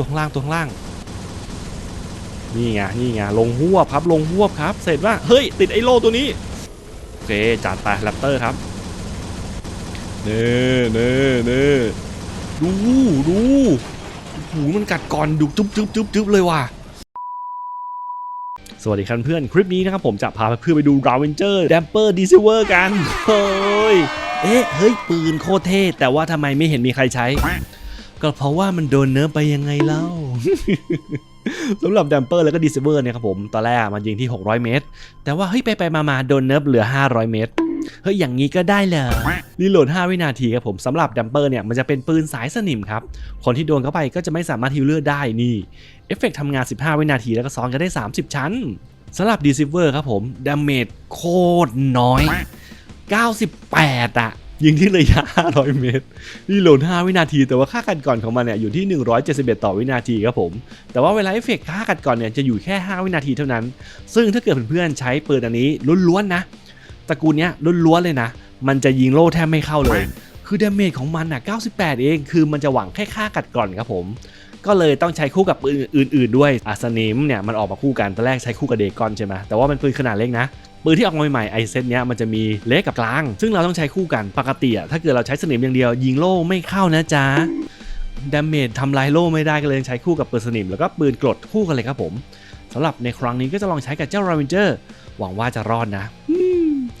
ตัวข้างล่างตัวข้างล่าง นี่ไงนี่ไงลงหัวบครับลงหัวบครับ เสร็จว่าเฮ้ย ติดไอ้โล่ตัวนี้โอเคจัดไปแรปเตอร์ครับเน่เน่เน่ดูดูโอ้โหมันกัดก่อนดุจุ๊บจุ๊บจุ๊บจุ๊บเลยว่ะสวัสดีครับเพื่อนคลิปนี้นะครับผมจะพาเพื่อนไปดู r a v e n g e r Damper d e c i v e r กันเฮ้ยเอ๊ะเฮ้ยปืนโคตรเท่แต่ว่าทำไมไม่เห็นมีใครใช้ ก็เพราะว่ามันโดนเนิร์ฟไปยังไงเล่าสำหรับ Damper แล้วก็ d e c i v e r เนี่ยครับผม ตอนแรกมันยิงที่ 600 เมตร แต่ว่าเฮ้ยไปไปมามาโดนเนิร์ฟเหลือ 500 เมตร เฮ้ย อย่างนี้ก็ได้เลยรีโหลด 5 วินาทีครับผมสำหรับ Damper เนี่ย มันจะเป็นปืนสายสนิมครับ คนที่โดนเข้าไปก็จะไม่สามารถฮิวเลือดได้นี่ เอฟเฟกต์ทำงาน 15 วินาทีแล้วก็ซ้อนกันได้ 30 ชั้นสำหรับ d e c i v e r ครับผมดาเมจโคตรน้อย 98อะ ยิงที่ระยะ 500 เมตร นี่โหลด 5 วินาที แต่ว่าค่ากันก่อนของมันเนี่ยอยู่ที่ 171 ต่อวินาทีครับผม แต่ว่าเวลาเอฟเฟกต์ค่ากันก่อนเนี่ยจะอยู่แค่ 5 วินาทีเท่านั้น ซึ่งถ้าเกิดเพื่อนๆใช้ปืนอันนี้ล้วนๆนะตระกูลเนี้ยล้วนๆเลยนะ มันจะยิงโล่แทบไม่เข้าเลย คือดาเมจของมันอะ 98 เอง คือมันจะหวังแค่ค่ากัดกร่อนครับผมก็เลยต้องใช้คู่กับปืนอื่น ๆ ด้วยอาสนิมเนี่ยมันออกมาคู่กันตอนแรกใช้คู่กับเดกอนใช่ไหมแต่ว่ามันปืนขนาดเล็กนะ ปืนที่ออกมาใหม่ไอเซตเนี้ยมันจะมีเล็กกับกลาง ซึ่งเราต้องใช้คู่กันปกติอะถ้าเกิดเราใช้สนิมอย่างเดียว ยิงโล่ไม่เข้านะจ๊ะดาเมจทำลายโล่ไม่ได้ก็เลยใช้คู่กับปืนสนิม แล้วก็ปืนกรดคู่กันเลยครับผมสำหรับในครั้งนี้ก็จะลองใช้กับเจ้าราวินเจอร์หวังว่าจะรอดนะ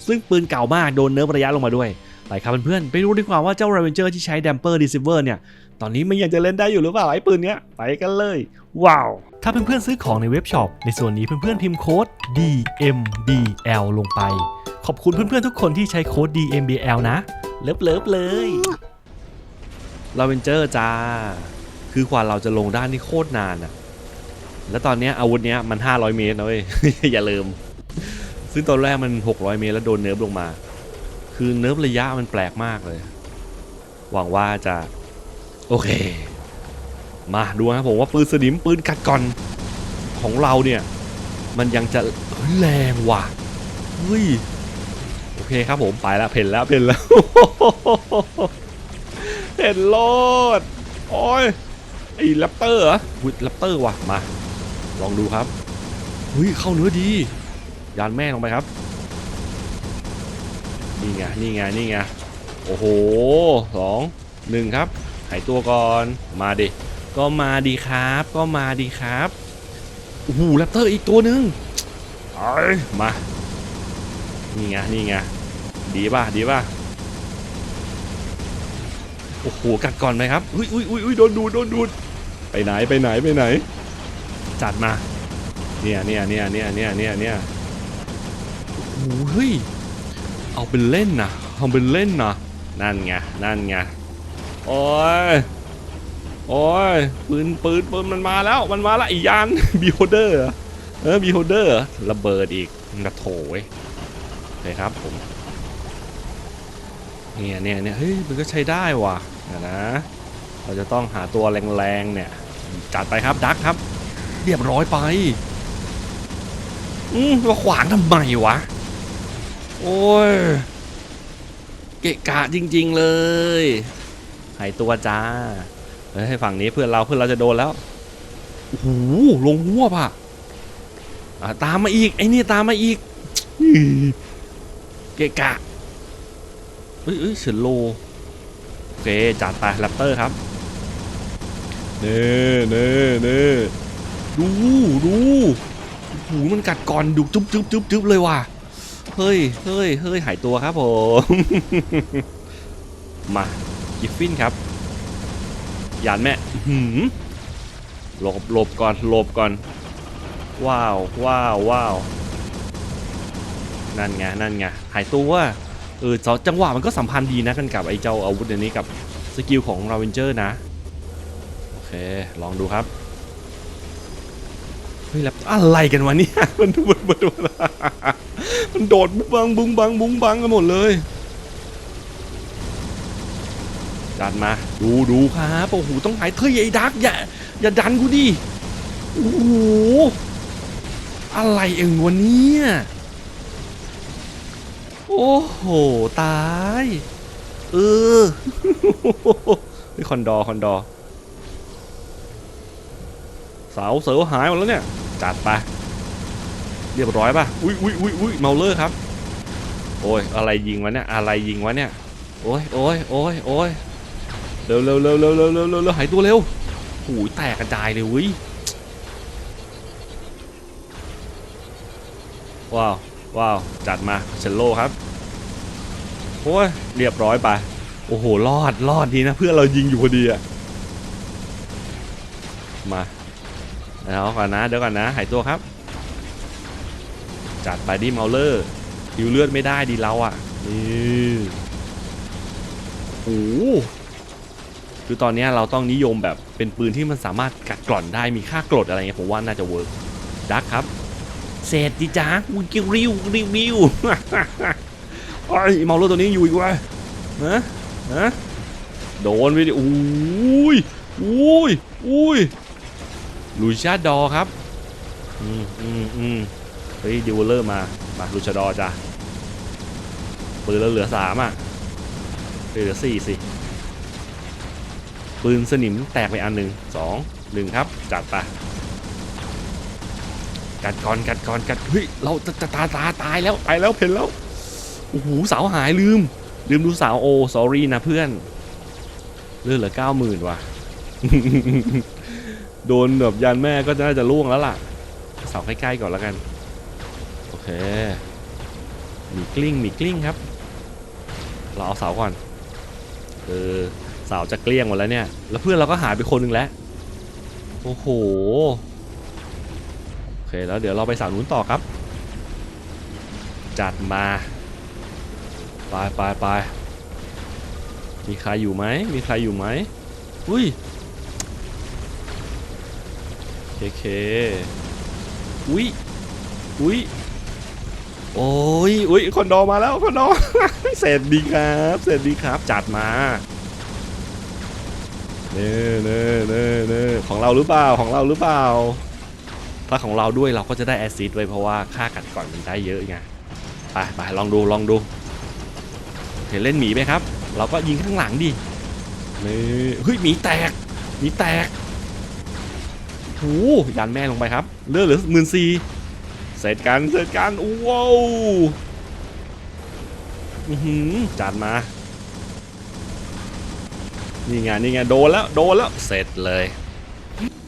ซึ่งปืนเก่ามากโดนเนิร์ฟระยะลงมาด้วยไปครับเพื่อนๆไปดูดีกว่าว่าเจ้าราวินเจอร์ที่ใช้ดัมเปอร์ดีซิเวอร์เนี่ยตอนนี้มันยังจะเล่นได้อยู่หรือเปล่าไอ้ปืนเนี้ยไปกันเลย ว้าว ถ้าเพื่อนๆซื้อของในเว็บช็อปในส่วนนี้เพื่อนๆพิมพ์โค้ด DMBL ลงไป ขอบคุณเพื่อนๆทุกคนที่ใช้โค้ด DMBL นะ เลิฟเลิฟเลยลาเวนเจอร์จ้า คือกว่าเราจะลงด้านนี่โคตรนานอะแล้วตอนนี้อาวุธเนี้ยมัน 500 เมตรนะเว้ย อย่าลืม ซึ่งตอนแรกมัน 600 เมตรแล้วโดนเนิร์ฟลงมา คือเนิร์ฟระยะมันแปลกมากเลย หวังว่าจะ โอเค มาดูนะครับผมว่าปืนสนิมปืนกัดก่อนของเราเนี่ยมันยังจะแรงว่ะเฮ้ยโอเคครับผมไปแล้วเพนแล้วเพนแล้วเพนโลดโอ้ยไอ้แรปเตอร์เหรอวิดแรปเตอร์ว่ะมา ลองดูครับเฮ้ยเข้าเนื้อดียานแม่ลงไปครับนี่ไงนี่ไงนี่ไงโอ้โหสองหนึ่งครับหายตัวก่อนมาดิ ก็มาดีครับ ก็มาดีครับโอ้โหแรปเตอร์อีกตัวหนึ่งเอ้ยมา นี่ไง นี่ไง ดีป่ะ ดีป่ะ โอ้โห กัดก่อนไหมครับ อุ้ยอุ้ยอุ้ยอุ้ยโดนดูด โดนดูด ไปไหน ไปไหน ไปไหน จัดมา เนี่ยเนี่ยเนี่ยเนี่ยเนี่ยเนี่ยเนี่ยโอ้โหเฮ้ย เอาเป็นเล่นนะเอาเป็นเล่นนะนั่นไง นั่นไง โอ้ย โอ้ยปืนปืนปืนมันมาแล้วมันมาละอีกยานบีโฮเดอร์เออบีโฮเดอร์ระเบิดอีกกระโถยโอเคครับผมเนี่ยเนี่ยเนี่ยเฮ้ยมันก็ใช้ได้ว่ะนะ เราจะต้องหาตัวแรงๆเนี่ยจัดไปครับดักครับ เรียบร้อยไปอืมมาขวางทำไมวะ โอ้ย เกะกะจริงๆเลย หายตัวจ้า เฮ้ฝั่งนี้เพื่อนเราเพื่อนเราจะโดนแล้วโอ้โหลงหัวป่ะะตามมาอีกไอ้นี่ตามมาอีกเกะกะเอ้ยเอ้ยเฉินโลโอเคจัดไปแรปเตอร์ครับเน่เน่เน่ดูดูโอ้โหมันกัดก่อนดูจุ๊บจุ๊บจุ๊บจุ๊บเลยว่ะเฮ้ยเฮ้ยเฮ้ยหายตัวครับผม มากิฟฟินครับ ยานแม่หือหลบหลบก่อนหลบก่อน ว้าวว้าวว้าวนั่นไงนั่นไงหายตัวเออจังหวะมันก็สัมพันธ์ดีนะกันกับไอ้เจ้าอาวุธอันนี้กับสกิลของราเวนเจอร์นะ โอเค ลองดูครับ เฮ้ยแล้วอะไรกันวะเนี่ยมันมันมันมันมันโดดบุ้งบังบุ้งบังบุ้งบังกันหมดเลย ดันมา ดูดูครับโอ้โหต้องหายเฮ้ยไอ้ดักอย่าอย่าดันกูดิโอ้โหอะไรเองวะเนี่ยโอ้โห ตาย เออเฮ้ยคอนดอคอนดอร์เสาเสาหายหมดแล้วเนี่ย จัดไป เรียบร้อยป่ะ อุ้ยอุ้ยอุ้ยอุ้ยเมาเลอร์ครับ โอ้ย อะไรยิงวะเนี่ย อะไรยิงวะเนี่ย โอ้ยโอ้ยโอ้ยโอ้ย เร็วเร็วเร็วเร็วเร็วเร็วเร็วหายตัวเร็วหูยแตกกระจายเลยวิว้าวว้าวจัดมาเชลโลครับโอ้ยเรียบร้อยไป โอ้โหรอดรอดดีนะ เพื่อเรายิงอยู่พอดีอะมาเดี๋ยวก่อนนะเดี๋ยวก่อนนะ หายตัวครับ จัดไปดิเมาเลอร์ฮิวเลือดไม่ได้ดีเราอะนี่โอ้ คือตอนนี้เราต้องนิยมแบบเป็นปืนที่มันสามารถกัดกร่อนได้มีค่ากรดอะไรเงี้ยผมว่าน่าจะเวิร์กดักครับเศษดิจ้าอุ้ยกิริวริวริวไอ้เมาเลอร์ตัวนี้อยู่อีกวะนะนะโดนไปดิอุ้ยอุ้ยอุ้ยลูชาดอครับอืมอืมอืมเฮ้ยดิวเลอร์มามาลูชาดอจ้ะปืนเราเหลือสามอะเหลือสี่สิ ปืนสนิมแตกไปอันหนึ่งสองหนึ่งครับ จัดไปกัดก่อนกัดก่อนกัดเฮ้ยเราจะตาตาตายแล้วตายแล้วเพนแล้วโอ้โหสาวหายลืม ลืมดูสาวโอ s อรี่นะเพื่อนเลือดเหลือเก้าหมื่นว่ะโดนแบบยันแม่ก็น่าจะล่วงแล้วล่ะเสาใกล้ๆก่อนแล้วกัน โอเค มีกลิ้งมีกลิ้งครับ เราเอาเสาก่อน เออ สาจะเกลี้ยงหมดแล้วเนี่ย แล้วเพื่อนเราก็หายไปคนหนึ่งแล้ว โอ้โห โอเคแล้วเดี๋ยวเราไปสาวนู้นต่อครับ จัดมา ไปไปไปมีใครอยู่ไหม มีใครอยู่ไหม อุ้ยเคเค อุ้ย อุ้ย โอ้ย อุ้ยคอนโดมาแล้วคอนโดเสร็จดีครับ เสร็จดีครับ จัดมา เน่เน่เน่เน่ของเราหรือเปล่าของเราหรือเปล่า ถ้าของเราด้วยเราก็จะได้แอซซิดไว้เพราะว่าค่ากัดก่อนมันได้เยอะไงไปไปลองดูลองดู เห็นเล่นหมีไหมครับ เราก็ยิงข้างหลังดินี่เฮ้ยหมีแตกหมีแตกโอ้โหยันแม่ลงไปครับเลือดเหลือหมื่นสี่เสร็จกันเสร็จกันว้าวอื้อหือจัดมา นี่ไงนี่ไงโดนแล้วโดนแล้วเสร็จเลย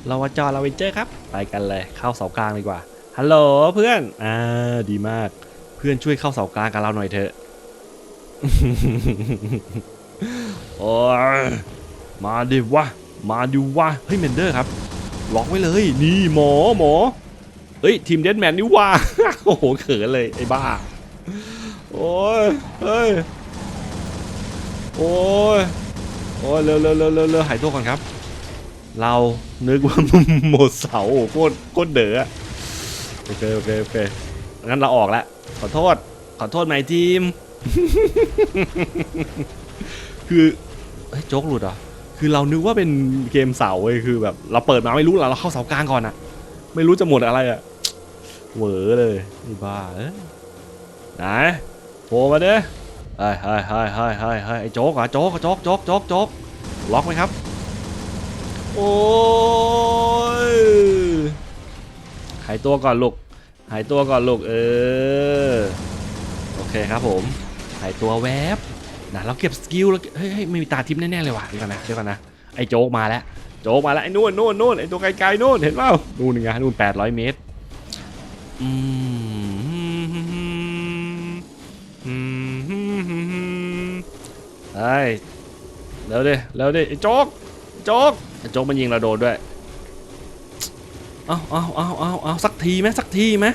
เราว่าจอเราไปเจอครับไปกันเลยเข้าเสากลางดีกว่าฮัลโหลเพื่อนอ่าดีมาก เพื่อนช่วยเข้าเสากลางกับเราหน่อยเถอะโอ้ยมาดิวะมาดิวะเฮ้ยเมนเดอร์ครับล็อกไว้เลยนี่หมอหมอเฮ้ยทีมเดนแมนนี่ว่าโอ้โหเขินเลยไอ้บ้าโอ้ยเฮ้ยโอ้ย โอ้ยเร็วเร็วเร็วเร็วเร็วหายตัวก่อนครับ เรานึกว่าหมดเสาโอ้โคตรโคตรเด๋ออะโอเคโอเคโอเคงั้นเราออกแล้วขอโทษ ขอโทษไหมทีม คือโจ๊กหลุดเหรอคือเรานึกว่าเป็นเกมเสาเว้ยคือแบบเราเปิดมาไม่รู้เราเราเข้าเสากลางก่อนอะไม่รู้จะหมดอะไรอะเหวอเลยไอ้บ้าเอ้ยไหนโผล่มาเด้เฮ้ยเฮ้ยเฮ้ยเฮ้ยเฮ้ยเฮ้ยไอ้โจ๊กอะโจ๊กโจ๊กโจ๊กโจ๊กโจ๊กล็อกไหมครับ โอ้ยหายตัวก่อนลูกหายตัวก่อนลูกเออโอเคครับผมหายตัวแวบนะเราเก็บสกิลแล้วเฮ้ยไม่มีตาทิพย์แน่ๆเลยว่ะเดี๋ยวก่อนนะเดี๋ยวก่อนนะไอ้โจ๊กมาแล้วโจ๊กมาแล้วไอ้นู่นนู่นนู่นไอ้ตัวไกลๆนู่นเห็นเปล่านู่นไงนู่น800เมตรอืม เฮ้ยเร็วดิเร็วดิไอ้โจ๊กโจ๊กไอ้โจ๊กมันยิงเราโดนด้วยเอาเอาเอาเอาเอาสักทีไหมสักทีไหม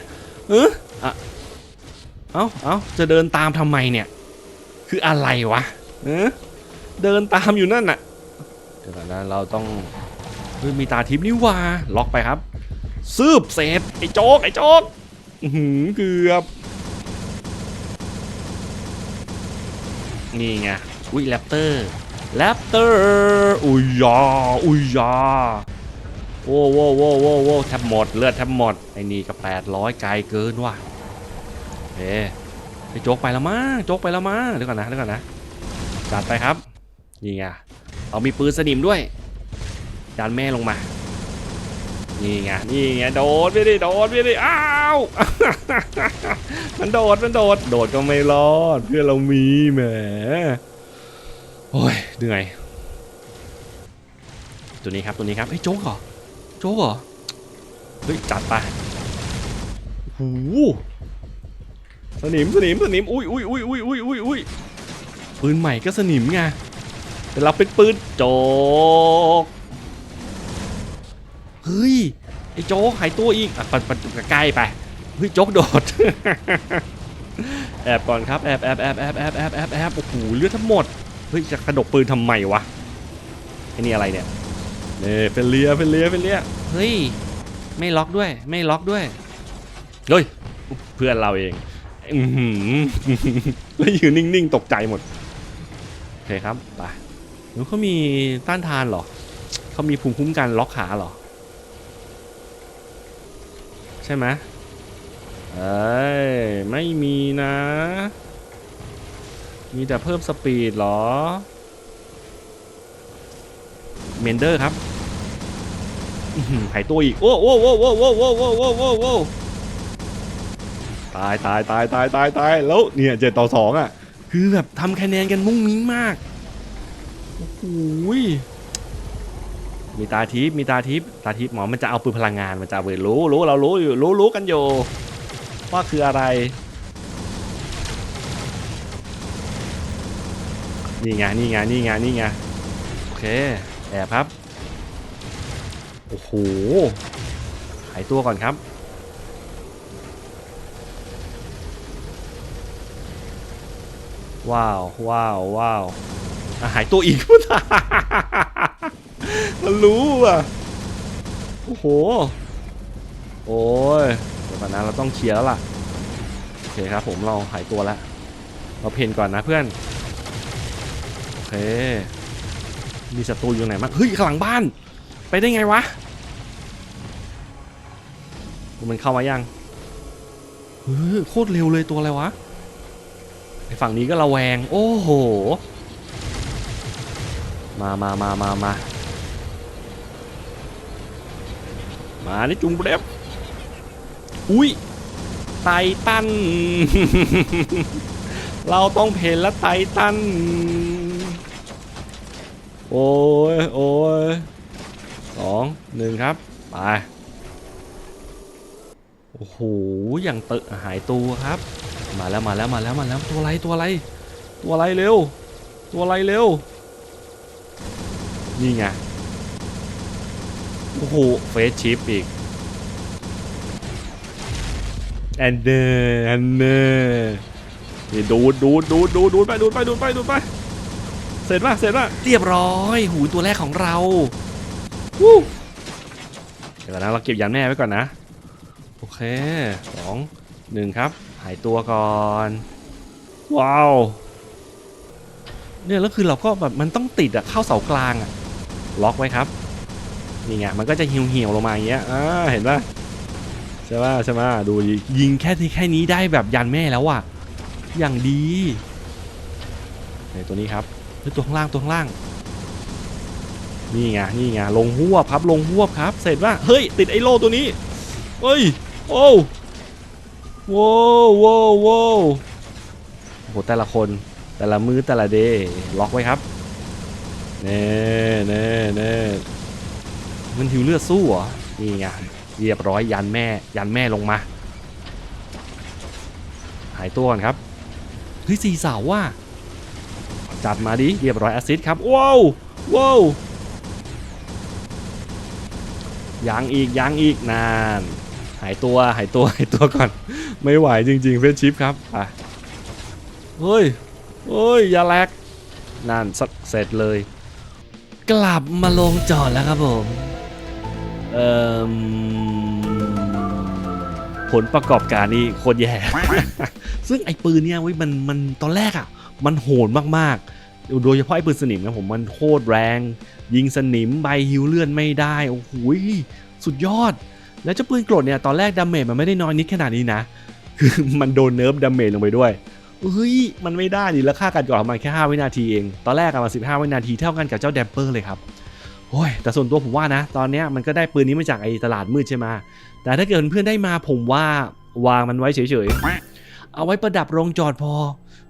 เอออะเอาเอาจะเดินตามทำไมเนี่ย คืออะไรวะเออเดินตามอยู่นั่นน่ะเดี๋ยวก่อนนะเราต้องเฮ้ยมีตาทิพย์นี่หว่าล็อกไปครับ ซืบเสร็จไอ้โจ๊กไอ้โจ๊กอื้อหือเกือบนี่ไง อุ้ยแรปเตอร์แรปเตอร์อุ้ยยาอุ้ยยาโว้โว้โว้โว้โว้แทบหมดเลือดแทบหมดไอ้นี่ก็800ไกลเกินว่ะเอ๊ไอ้โจ๊กไปแล้วมั้งโจ๊กไปแล้วมั้งเดี๋ยวก่อนนะเดี๋ยวก่อนนะจัดไปครับนี่ไงเรามีปืนสนิมด้วยจานแม่ลงมานี่ไงนี่ไงโดดไปดิโดดไปดิอ้าวมันโดดมันโดด โดดก็ไม่รอดเพื่อเรามีแหม โอ้ยเหนื่อย ตัวนี้ครับตัวนี้ครับเฮ้ยโจ๊กเหรอ โจ๊กเหรอ เฮ้ย จัดไปหูสนิมสนิมสนิมอุ้ยอุ้ยอุ้ยอุ้ยอุ้ยอุ้ยอุ้ยปืนใหม่ก็สนิมไงแต่เราเป็นปืนโจกเฮ้ยไอ้โจ๊กหายตัวอีกอะปัดปัดใกล้ไปเฮ้ยโจ๊กโดดแอบก่อนครับแอบแอบแอบแอบแอบแอบแอบโอ้โหเลือดทั้งหมด เฮ้ยจะกระดกปืนทำไมวะไอ้นี่อะไรเนี่ยเนี่เฟลเลียเฟลเลียเฟลเลียเฮ้ยไม่ล็อกด้วย ไม่ล็อกด้วยเฮ้ยเพื่อนเราเองอือหือแล้วยืนนิ่งๆตกใจหมดโอเคครับไปแล้วเขามีต้านทานเหรอเขามีภูมิคุ้มกันล็อกขาเหรอ ใช่ไหมเอ้ยไม่มีนะ มีแต่เพิ่มสปีดเหรอ เมนเดอร์ครับหายตัวอีก โอ้โอ้โอ้โอ้โอ้โอ้โอ้โอ้โอ้โอ้ตายตายตายตายตายตายแล้วเนี่ยเจ็ดต่อสองอะ คือแบบทำคะแนนกันมุ้งมิ้งมาก โอ้โหยมีตาทิพย์มีตาทิพย์ตาทิพย์หมอมันจะเอาปืนพลังงานมันจะเอาปืนรู้รู้เรารู้อยู่รู้รู้กันอยู่ว่าคืออะไร นี่ไงนี่ไงนี่ไงนี่ไงโอเคแอบครับโอ้โหหายตัวก่อนครับว้าวว้าวว้าวอะหายตัวอีกมันรู้อะโอ้โห โอ้ยเดี๋ยวก่อนนะเราต้องเคลียร์แล้วล่ะ โอเคครับผมเราหายตัวแล้ว เราเพนก่อนนะเพื่อนโอ เค มีศัตรูอยู่ไหนมั้งเฮ้ยข้างหลังบ้าน ไปได้ไงวะมันเข้ามายังเฮ้ยโคตรเร็วเลยตัวอะไรวะไอฝั่งนี้ก็ระแวง โอ้โห มามามามามามานี่จุงเบรบอุ้ยไตตัน เราต้องเพลและไตตัน โอ้ยโอ้ยสองหนึ่งครับ ไป โอ้โห อย่างเตอะหายตัวครับ มาแล้วมาแล้วมาแล้วมาแล้วตัวอะไรตัวอะไร ตัวอะไรเร็ว ตัวอะไรเร็ว นี่ไง โอ้โห เฟสชิปอีกแอนเดอร์แอนเดอร์ดูดดูดดูดดูดดูดไปดูดไปดูดไปดูดไป เสร็จป่ะเสร็จป่ะเรียบร้อย หูตัวแรกของเราวู้เดี๋ยวก่อนนะเราเก็บยันแม่ไว้ก่อนนะ โอเคสองหนึ่งครับ หายตัวก่อน ว้าว เนี่ยแล้วคือเราก็แบบมันต้องติดอะเข้าเสากลางอะล็อกไว้ครับ นี่ไงมันก็จะเหี่ยวเหี่ยวๆลงมาอย่างเงี้ยอ่าเห็นปะใช่ปะใช่ปะดูดิยิงแค่ที่แค่นี้ได้แบบยันแม่แล้วอะอย่างดีเฮ้ยตัวนี้ครับเฮ้ยตัวข้างล่างตัวข้างล่าง นี่ไงนี่ไงลงหวบครับลงหวบครับ เสร็จปะเฮ้ยติดไอ้โล่ตัวนี้เฮ้ยโอ้โว้วโว้วโว้วโอ้โหแต่ละคนแต่ละมือแต่ละเดย์ล็อกไว้ครับเน่เน่เน่มันหิวเลือดสู้เหรอนี่ไงเรียบร้อยยันแม่ยันแม่ลงมา หายตัวก่อนครับเฮ้ยสี่สาวว่า จัดมาดิเรียบร้อยแอซิดครับว้าวว้าวยังอีกยังอีกนาน หายตัวหายตัวหายตัวก่อน ไม่ไหวจริง ๆ เฟสชิปครับอะเฮ้ยเฮ้ยอย่าแลกนั่นสเสร็จเลย กลับมาลงจอดแล้วครับผมเอ่อผลประกอบการนี่โคตรแย่ ซึ่งไอ้ปืนเนี่ยเว้ยมันมันตอนแรกอะ มันโหดมากๆ โดยเฉพาะไอ้ปืนสนิมนะผมมันโคตรแรง ยิงสนิมใบฮิวเลื่อนไม่ได้โอ้โหสุดยอด แล้วเจ้าปืนกรดเนี่ยตอนแรกดาเมจมันไม่ได้น้อยนิดขนาดนี้นะคือมันโดนเนิร์ฟดาเมจลงไปด้วยเฮ้ยมันไม่ได้ดิแล้วค่าการก่อประมาณแค่ 5 วินาทีเอง ตอนแรกอะมา 15 วินาทีเท่ากันกับเจ้าแดมเปอร์เลยครับโอ้ยแต่ส่วนตัวผมว่านะ ตอนเนี้ยมันก็ได้ปืนนี้มาจากไอ้ตลาดมืดใช่ไหมแต่ถ้าเกิดเพื่อนได้มาผมว่าวางมันไว้เฉยๆ เอาไว้ประดับโรงจอดพอ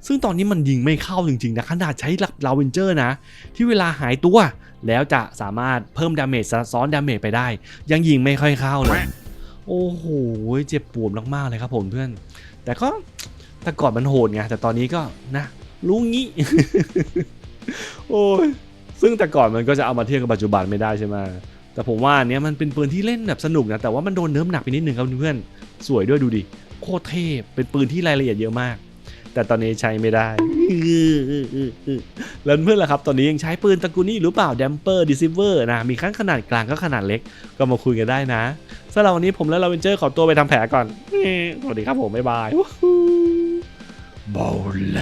ซึ่งตอนนี้มันยิงไม่เข้าจริงๆนะขนาดใช้หลักลาเวนเจอร์นะ ที่เวลาหายตัว แล้วจะสามารถเพิ่มดาเมจซ้อนดาเมจไปได้ ยังยิงไม่ค่อยเข้าเลย โอ้โหเจ็บปวดมากๆเลยครับผมเพื่อน แต่ก็แต่ก่อนมันโหดไงแต่ตอนนี้ก็นะรู้งี้ โอ้ยซึ่งแต่ก่อนมันก็จะเอามาเทียบกับปัจจุบันไม่ได้ใช่ไหมแต่ผมว่าอันเนี้ยมันเป็นปืนที่เล่นแบบสนุกนะแต่ว่ามันโดนเนิร์ฟหนักไปนิดนึงครับเพื่อนสวยด้วยดูดิโคตรเทพเป็นปืนที่รายละเอียดเยอะมาก แต่ตอนนี้ใช้ไม่ได้แล้วเพื่อนล่ะครับ ตอนนี้ยังใช้ปืนตระกูลนี้หรือเปล่า Damper Deceiver นะ มีทั้งขนาดกลางก็ขนาดเล็ก ก็มาคุยกันได้นะสำหรับวันนี้ผมและลาเวนเจอร์ขอตัวไปทำแผลก่อน สวัสดีครับผม บ๊ายบายบอล